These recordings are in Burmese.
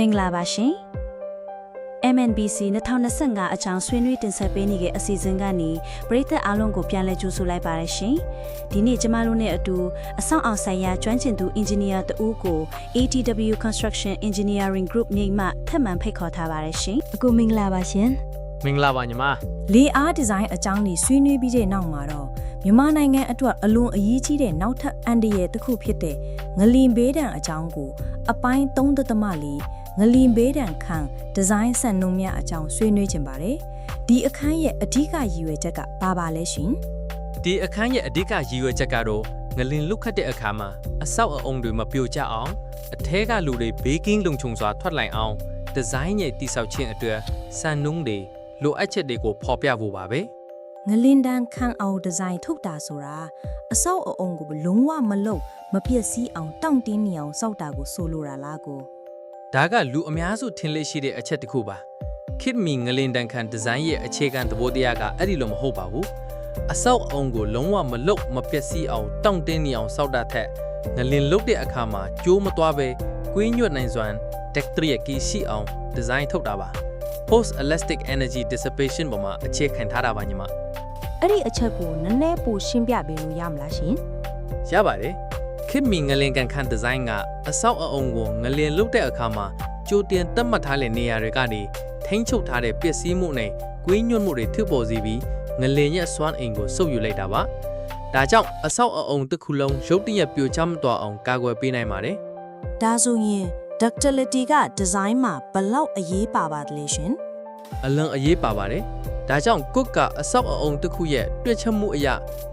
မင်္ဂလာပါရှင် MNBC 2025အကြောင်းဆွေးနွေးတင်ဆက်ပေးနေတဲ့အစီအစဉ်ကနေပရိသတ်အားလုံးကိုပြန်လည်ကြိုဆိုလိုက်ပါရရှင်ဒီနေ့ကျမတို့နဲ့အတူအဆောင်အောင်ဆိုင်ရာကျွမ်းကျင်သူအင်ဂျင်နီယာတဦးကို ATW Construction Engineering Group မြိတ်မှထပ်မံဖိတ်ခေါ်ထားပါရရှင်အကူမင်္ဂလာပါရှင်မင်္ဂလာပါညီမလေအားဒီဇိုင်းအကြောင်းတွေဆွေးနွေးပြီးတဲ့နောက်မှာတော့ မြန်မာနိုင်ငံအတွက်အလွန်အရေးကြီးတဲ့နောက်ထပ်အန်ဒီရဲ့တစ်ခုဖြစ်တဲ့ငလင်ဘေးဒဏ်အကြောင်းကိုအပိုင်း3.4ငလင်ဘေးဒဏ်ခံဒီဇိုင်းစံနှုန်းများအကြောင်းဆွေးနွေးခြင်းပါတယ်ဒီအခန်းရဲ့အဓိကရည်ရွယ်ချက်ကဘာပါလဲရှင်ဒီအခန်းရဲ့အဓိကရည်ရွယ်ချက်ကတော့ငလင်လုခတ်တဲ့အခါမှာအဆောက်အအုံတွေမပြိုကျအောင်အထဲကလူတွေဘေးကင်းလုံခြုံစွာထွက်လိုက်အောင်ဒီဇိုင်းရဲ့တိဆောက်ခြင်းအတွက်စံနှုန်းတွေလိုအပ်ချက်တွေကိုဖော်ပြဖို့ပါပဲ ငလင်ဒဏ်ခံအောင်ဒီဇိုင်းထုတ်တာဆိုတာအဆောက်အအုံကိုလုံးဝမလုံမပြည့်စည်အောင်တောင့်တင်းနေအောင်စောက်တာကိုဆိုလိုတာလားကိုဒါကလူအများစုထင်လေ့ရှိတဲ့အချက်တစ်ခုပါခေတ်မီငလင်တန်ခံဒီဇိုင်းရဲ့အခြေခံသဘောတရားကအဲ့ဒီလိုမဟုတ်ပါဘူးအဆောက်အအုံကိုလုံးဝမလုတ်မပျက်စီးအောင်တောင့်တင်းနေအောင်စောက်တာထက်ငလင်လုတ်တဲ့အခါမှာကျိုးမသွားပဲကွင်းညွတ်နိုင်စွမ်း deck 3ရဲ့ကီရှိအောင်ဒီဇိုင်းထုတ်တာပါ post elastic energy dissipation ပေါ်မှာအခြေခံထားတာပါညီမ အဲ့ဒီအချက်ကိုနည်းနည်းပိုရှင်းပြပေးလို့ရမလားရှင်ရပါတယ်ခေတ်မီငလင်ကန်ခန့်ဒီဇိုင်းကအဆောက်အအုံကိုငလင်လုတ်တဲ့အခါမှာကြိုတင်သတ်မှတ်ထားတဲ့နေရာတွေကနေထိန်းချုပ်ထားတဲ့ပစ္စည်းမှုနဲ့ကွင်းညွတ်မှုတွေထပ်ပေါ်စီပြီးငလင်ရဲ့စွမ်းအင်ကိုစုပ်ယူလိုက်တာပါဒါကြောင့်အဆောက်အအုံတစ်ခုလုံးရုတ်တရက်ပြိုကျမသွားအောင်ကာကွယ်ပေးနိုင်ပါတယ်ဒါဆိုရင် ductility က design မှာဘလောက်အရေးပါပါသလဲရှင် အလွန်အရေးပါပါတယ်ဒါကြောင့်ကုတ်ကအဆောက်အအုံတစ်ခုရဲ့တွက်ချက်မှုအရ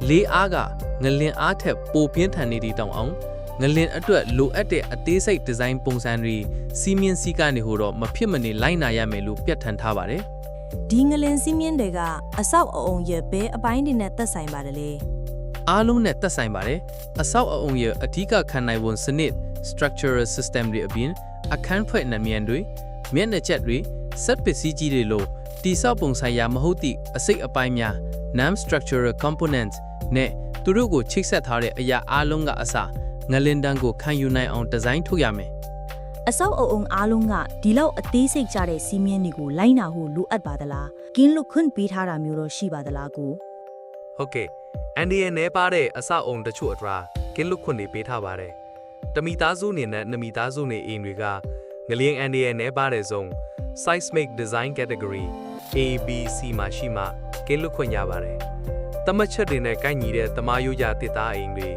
လေးအားကငလင်အားထက်ပိုပြင်းထန်နေသည့်တောင်အောင်ငလင်အတွက်လိုအပ်တဲ့အသေးစိတ်ဒီဇိုင်းပုံစံတွေစီမင်းစည်းကနေဟိုတော့မဖြစ်မနေလိုက်နာရမယ်လို့ပြတ်ထန်ထားပါတယ်ဒီငလင်စီးမြင့်တွေကအဆောက်အအုံရဲ့ဘဲအပိုင်းတွေနဲ့သက်ဆိုင်ပါတယ်လေအားလုံးနဲ့သက်ဆိုင်ပါတယ်အဆောက်အအုံရဲ့အဓိကခံနိုင်ဝန်စနစ် structural system တွေအပြင်အခန်းဖွဲ့နံမြန်တွေမျက်နှာချက်တွေ စက်ပစ္စည်းကြီးတွေလို့တိဆောက်ပုံဆိုင်ရာမဟုတ်သည့်အစိတ်အပိုင်းများ non structural components နဲ့သူတို့ကိုချိတ်ဆက်ထားတဲ့အရာအားလုံးကအစငလင်တန်းကိုခံယူနိုင်အောင်ဒီဇိုင်းထုတ်ရမယ်အဆောက်အအုံအားလုံးကဒီလောက်အသေးစိတ်ကြတဲ့စီးမြင့်တွေကိုလိုက်နာဖို့လိုအပ်ပါသလားကင်းလွတ်ခွင့်ပေးထားတာမျိုးတော့ရှိပါသလားကိုဟုတ်ကဲ့အန်ဒီရဲ့နဲပါတဲ့အဆောက်အုံတချို့အထရာကင်းလွတ်ခွင့်တွေပေးထားပါတယ်တမီသားစုနေနဲ့နမီသားစုနေအိမ်တွေကငလျင်အန်ဒီရဲ့နဲပါတဲ့ဇုံ seismic design category A B C မှာရှိမှကင်းလွတ်ခွင့်ရပါတယ်တမတ်ချက်တွေနဲ့ကိုက်ညီတဲ့တမားရိုးရာတစ်သားအိမ်တွေ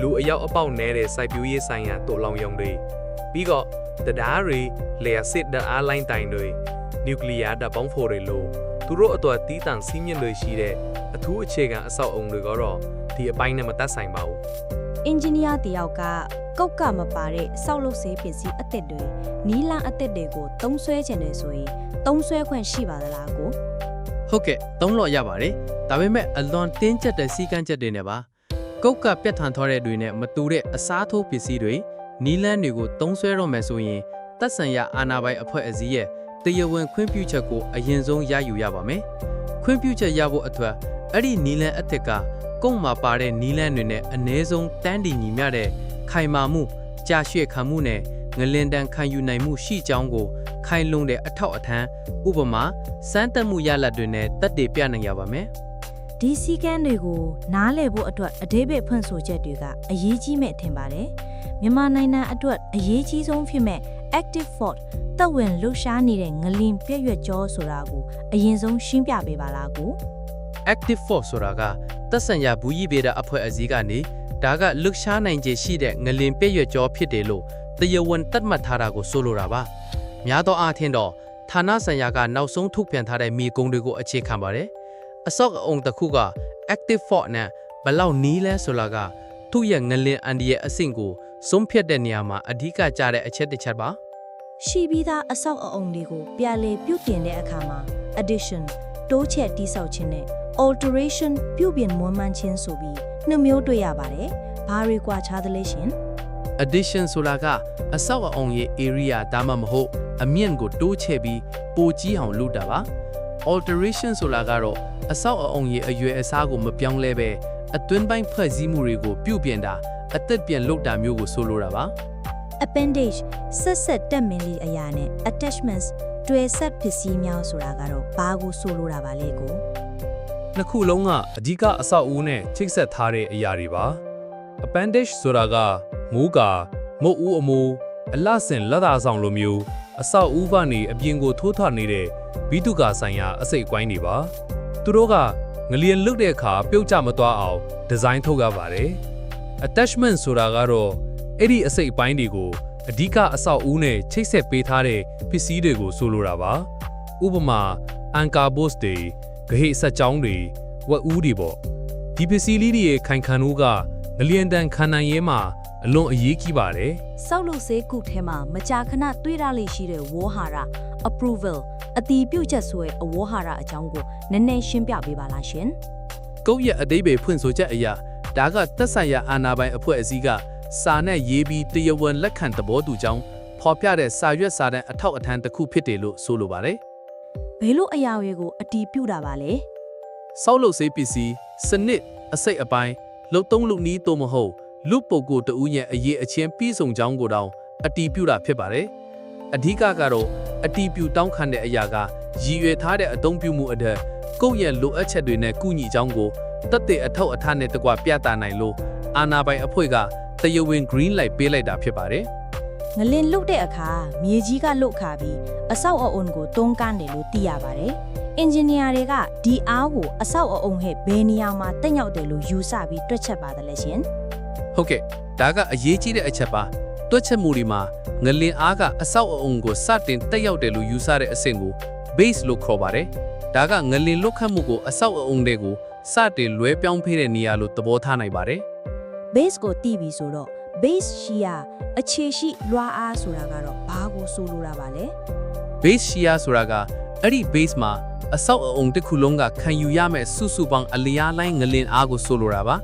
လူအယောက်အပေါက်နဲတဲ့စိုက်ပျိုးရေးဆိုင်ရာတိုးလောင်ယုံတွေပြီးတော့တရားတွေလေယာစစ်ဓာတ်အားလိုင်းတိုင်တွေနျူကလ িয়ার ဓာတ်ပေါင်းဖိုတွေလို့သူတို့အတွက်တီးတန့်စီးမြင့်တွေရှိတဲ့အထူးအခြေခံအဆောက်အုံတွေကတော့ဒီအပိုင်းနဲ့မသက်ဆိုင်ပါဘူးအင်ဂျင်နီယာတယောက်က ကောက်ကမပါတဲ့စောက်လုပ်ဆေးပစ္စည်းအသစ်တွေနီးလန်းအသစ်တွေကိုသုံးဆွဲခြင်းတယ်ဆိုရင်သုံးဆွဲခွင့်ရှိပါသလားကိုဟုတ်ကဲ့သုံးလို့ရပါတယ်ဒါပေမဲ့အလွန်တင်းကျပ်တဲ့စီကံချက်တွေနဲ့ပါကုတ်ကပြတ်ထန်ထားတဲ့တွေနဲ့မတူတဲ့အစားထိုးပစ္စည်းတွေနီလန်းတွေကိုသုံးဆွဲတော့မယ်ဆိုရင်သက်ဆိုင်ရာအာဏာပိုင်အဖွဲ့အစည်းရဲ့တရားဝင်ခွင့်ပြုချက်ကိုအရင်ဆုံးရယူရပါမယ်ခွင့်ပြုချက်ရဖို့အတွက်အဲ့ဒီနီလန်းအသစ်ကကုတ်မှာပါတဲ့နီလန်းတွေနဲ့အ ਨੇ ဆုံးတန်းတည်ညီမျှတဲ့ ခိုင်မာမှုကြာရှည်ခံမှုနဲ့ငလင်တန်ခံယူနိုင်မှုရှိကြောင်းကို ခိုင်လုံတဲ့အထောက်အထမ်းဥပမာစမ်းတက်မှုရလဒ်တွေနဲ့တက်တည်ပြနိုင်ရပါမယ်ဒီစီကန်းတွေကိုနားလည်ဖို့အတွက်အသေးပဲဖွင့်ဆိုချက်တွေကအရေးကြီးမဲ့ထင်ပါတယ်မြန်မာနိုင်ငံအတွက်အရေးကြီးဆုံးဖြစ်မဲ့ active fault တက်ဝင်လှုပ်ရှားနေတဲ့ငလင်ပြည့်ရွက်ကြောဆိုတာကိုအရင်ဆုံးရှင်းပြပေးပါလားကို active force ဆိုတာကသက်ဆိုင်ရာဘူးကြီးပေတာအဖွဲ့အစည်းကနေ ဒါကလှုပ်ရှားနိုင်ခြေရှိတဲ့ငလင်ပြည့်ရွက်ကြောဖြစ်တယ်လို့တရားဝင်သတ်မှတ်ထားတာကိုဆိုလိုတာပါများသောအားဖြင့်တော့ဌာနဆိုင်ရာကနောက်ဆုံးထုတ်ပြန်ထားတဲ့မြေကုံတွေကိုအခြေခံပါတယ်အစောက်အုံတစ်ခုက active force နဲ့ဘယ်လောက်နီးလဲဆိုတာကသူ့ရဲ့ငလင်အန်ဒီရဲ့အဆင့်ကိုဆုံးဖြတ်တဲ့နေရာမှာအဓိကကျတဲ့အချက်တစ်ချက်ပါရှိပြီးသားအဆောက်အအုံတွေကိုပြလေပြုပြင်တဲ့အခါမှာ addition တိုးချဲ့တိဆောက်ခြင်းနဲ့ alteration ပြုပြင်မွမ်းမံခြင်းဆိုပြီး နှစ်မျိုးတွေ့ရပါတယ်။ဘာတွေကွာခြားသလဲရှင် addition ဆိုတာကအဆောက်အအုံရဲ့ area ဒါမှမဟုတ်အမြင့်ကိုတိုးချဲ့ပြီးပိုကြီးအောင်လုပ်တာပါ alteration ဆိုတာကတော့အဆောက်အအုံရဲ့အရွယ်အစားကိုမပြောင်းလဲပဲအတွင်းပိုင်းဖွဲ့စည်းမှုတွေကိုပြုပြင်တာအသက်ပြန်လုပ်တာမျိုးကိုဆိုလိုတာပါ appendage ဆက်ဆက်တက်မင်းလေးအရာနဲ့ attachments တွဲဆက်ပစ္စည်းများဆိုတာကတော့ဘာကိုဆိုလိုတာပါလဲကို နှစ်ခုလုံးကအဓိကအဆောက်အဦနဲ့ချိတ်ဆက်ထားတဲ့အရာတွေပါ appendage ဆိုတာကမိုးကာမုတ်ဦးအမိုးအလှဆင်လက်သာဆောင်လိုမျိုးအဆောက်အဦကနေအပြင်ကိုထိုးထွက်နေတဲ့ဘီတုကာဆိုင်ရာအစိတ်အကွိုင်းတွေပါသူတို့ကငလျင်လုတ်တဲ့အခါပြုတ်ကျမသွားအောင်ဒီဇိုင်းထုတ်ရပါတယ် attachment ဆိုတာကတော့အဲ့ဒီအစိတ်အပိုင်းတွေကိုအဓိကအဆောက်အဦနဲ့ချိတ်ဆက်ပေးထားတဲ့ပစ္စည်းတွေကိုဆိုလိုတာပါဥပမာ anchor post တွေ ဂဟိဆက်ကြောင်းတွေဝက်ဦးတွေပေါ့ဒီပစ္စည်းလေးတွေရဲ့ခိုင်ခံမှုကငလျင်တန်ခံနိုင်ရဲမှာအလွန်အရေးကြီးပါတယ်စောက်လို့စေးကုထဲမှာမကြာခဏတွေ့ရလေရှိတဲ့ဝေါ်ဟာရ approval အတီးပြုတ်ချက်ဆိုရဲ့အဝေါ်ဟာရအကြောင်းကိုနည်းနည်းရှင်းပြပေးပါလားရှင်ကုတ်ရဲ့အသေးပေဖွင့်ဆိုချက်အရာဒါကသက်ဆိုင်ရာအာဏာပိုင်အဖွဲ့အစည်းကစာနဲ့ရေးပြီးတရားဝင်လက်ခံသဘောတူကြောင်းဖော်ပြတဲ့စာရွက်စာတမ်းအထောက်အထမ်းတစ်ခုဖြစ်တယ်လို့ဆိုလိုပါတယ် ဘယ်လိုအရာတွေကိုအတီးပြုတ်တာပါလဲ။စောက်လုပ်စေးပစ္စည်းစနစ်အစိတ်အပိုင်းလုံသုံးလူနီးတော့မဟုတ်လူပုဂ္ဂိုလ်တဦးရဲ့အရေးအချင်းပြီးဆုံးကြောင်းကိုတောင်အတီးပြုတာဖြစ်ပါတယ်။အဓိကကတော့အတီးပြုတောင်းခံတဲ့အရာကရည်ရွယ်ထားတဲ့အသုံးပြုမှုအတဲ့ကိုယ့်ရဲ့လိုအပ်ချက်တွေနဲ့ကုညီကြောင်းကိုတက်တဲ့အထောက်အထားနဲ့တကွပြသနိုင်လို့အာနာပိုင်အဖွဲ့ကတရားဝင် green light ပေးလိုက်တာဖြစ်ပါတယ်။ ငလင်လုတ်တဲ့အခါမြေကြီးကလုတ်ခါပြီးအဆောက်အအုံကိုတွန်းကန်းတယ်လို့သိရပါတယ်။အင်ဂျင်နီယာတွေကဒီအားကိုအဆောက်အအုံဟဲ့ဘယ်နေရာမှာတက်ရောက်တယ်လို့ယူဆပြီးတွက်ချက်ပါတယ်လေရှင်ဟုတ်ကဲ့ဒါကအရေးကြီးတဲ့အချက်ပါတွက်ချက်မှုဒီမှာငလင်အားကအဆောက်အအုံကိုစတင်တက်ရောက်တယ်လို့ယူဆတဲ့အဆင့်ကို base လို့ခေါ်ပါတယ်ဒါကငလင်လွတ်ခတ်မှုကိုအဆောက်အအုံတွေကိုစတင်လွဲပြောင်းဖေးတဲ့နေရာလို့သဘောထားနိုင်ပါတယ်။ base ကိုတီးပြီးဆိုတော့ base ရှိရအခြေရှိလွှာအားဆိုတာကတော့ဘာကိုဆိုလိုတာပါလဲ base shear ဆိုတာကအဲ့ဒီ base မှာအဆောက်အအုံတစ်ခုလုံးကခံယူရမယ့်စုစုပေါင်းအလျားလိုင်းငလင်အားကိုဆိုလိုတာပါ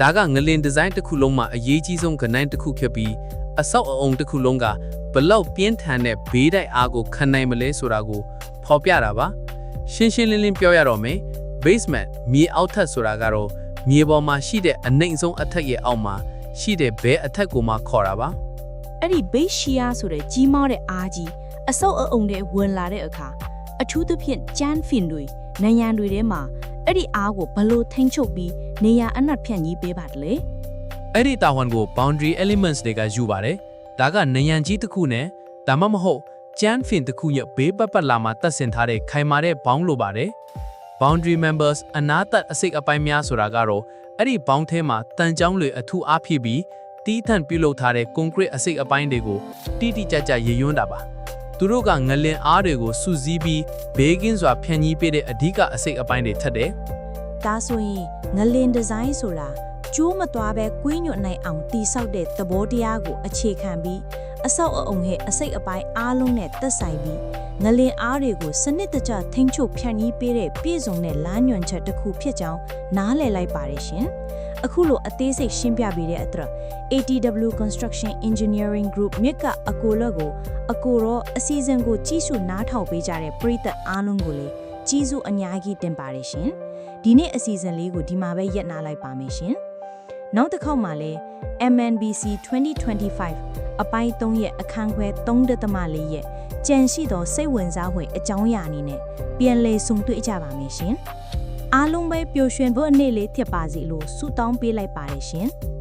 ဒါကငလင်ဒီဇိုင်းတစ်ခုလုံးမှာအရေးကြီးဆုံးကဏ္ဍတစ်ခုဖြစ်ပြီးအဆောက်အအုံတစ်ခုလုံးကဘလောက်ပြင်းထန်တဲ့ဘေးတိုက်အားကိုခံနိုင်မလဲဆိုတာကိုဖော်ပြတာပါရှင်းရှင်းလင်းလင်းပြောရတော့မယ် basement မြေအောက်ထပ်ဆိုတာကတော့မြေပေါ်မှာရှိတဲ့အနှိမ့်ဆုံးအထက်ရဲ့အောက်မှာ ရှိတဲ့ဘဲအထက်ကိုမှခေါ်တာပါအဲ့ဒီ base shear ဆိုတဲ့ကြီးမားတဲ့အားကြီးအဆုပ်အအုံတွေဝင်လာတဲ့အခါအထူးသဖြင့်ကြမ်းဖင်တွေနံရံတွေထဲမှာအဲ့ဒီအားကိုဘလို့ထိန်းချုပ်ပြီးနေရာအနှံ့ဖြန့်ကြီးပေးပါတယ်လေအဲ့ဒီတာဝန်ကို boundary elements တွေကယူပါတယ်ဒါကနယံကြီးတစ်ခုနဲ့ဒါမှမဟုတ်ကျန်းဖင်တစ်ခုရဲ့ဘေးပတ်ပတ်လာမှာတက်ဆင်ထားတဲ့ခိုင်မာတဲ့ဘောင်းလိုပါတယ် boundary members အနာသက်အစိတ်အပိုင်းများဆိုတာကတော့ အဲ့ဒီဘောင်းထဲမှာတန်ကြောင်းတွေအထူးအားဖြည့်ပြီးတီးထန်ပြုလုပ်ထားတဲ့ concrete အစိတ်အပိုင်းတွေကိုတိတိကျကျရေယွန်းတာပါသူတို့ကငလင်အားတွေကိုစူးစီးပြီးဘေးကင်းစွာဖြန့်ညည်းပေးတဲ့အဓိကအစိတ်အပိုင်းတွေထက်တယ်။ဒါဆိုရင်ငလင်ဒီဇိုင်းဆိုတာကျိုးမသွားပဲကွင်းညွတ်နိုင်အောင်တိဆောက်တဲ့သဘောတရားကိုအခြေခံပြီးအဆောက်အအုံဟဲ့အစိတ်အပိုင်းအားလုံးနဲ့သက်ဆိုင်ပြီး ငလင်အားတွေကိုစနစ်တကျထိန်းချုပ်ဖြန့်ကြီးပေးတဲ့ပြည်စုံတဲ့လမ်းညွှန်ချက်တစ်ခုဖြစ်ကြောင်းနားလည်လိုက်ပါတယ်ရှင်။အခုလိုအသေးစိတ်ရှင်းပြပေးတဲ့အတွက် ATW Construction Engineering Group မြစ်ကအကိုလက်ကိုအကိုတော့အစီအစဉ်ကိုကြီးစုနားထောင်ပေးကြတဲ့ပရိသတ်အားလုံးကိုလည်းကြီးစုအများကြီးတင်ပါတယ်ရှင်။ဒီနေ့အစီအစဉ်လေးကိုဒီမှာပဲရပ်နာလိုက်ပါမယ်ရှင်။ နောက်တစ်ခေါက်မှာလည်း MNBC 2025အပိုင်း3ရဲ့အခန်းခွဲ3.4ရဲ့ကြံရှိသောစိတ်ဝင်စားဖွယ်အကြောင်းအရာအနေနဲ့ပြန်လည်ဆုံတွေ့ကြပါမယ်ရှင်။အားလုံးပဲပျော်ရွှင်ဖို့အနေလေးဖြစ်ပါစေလို့ဆုတောင်းပေးလိုက်ပါတယ်ရှင်။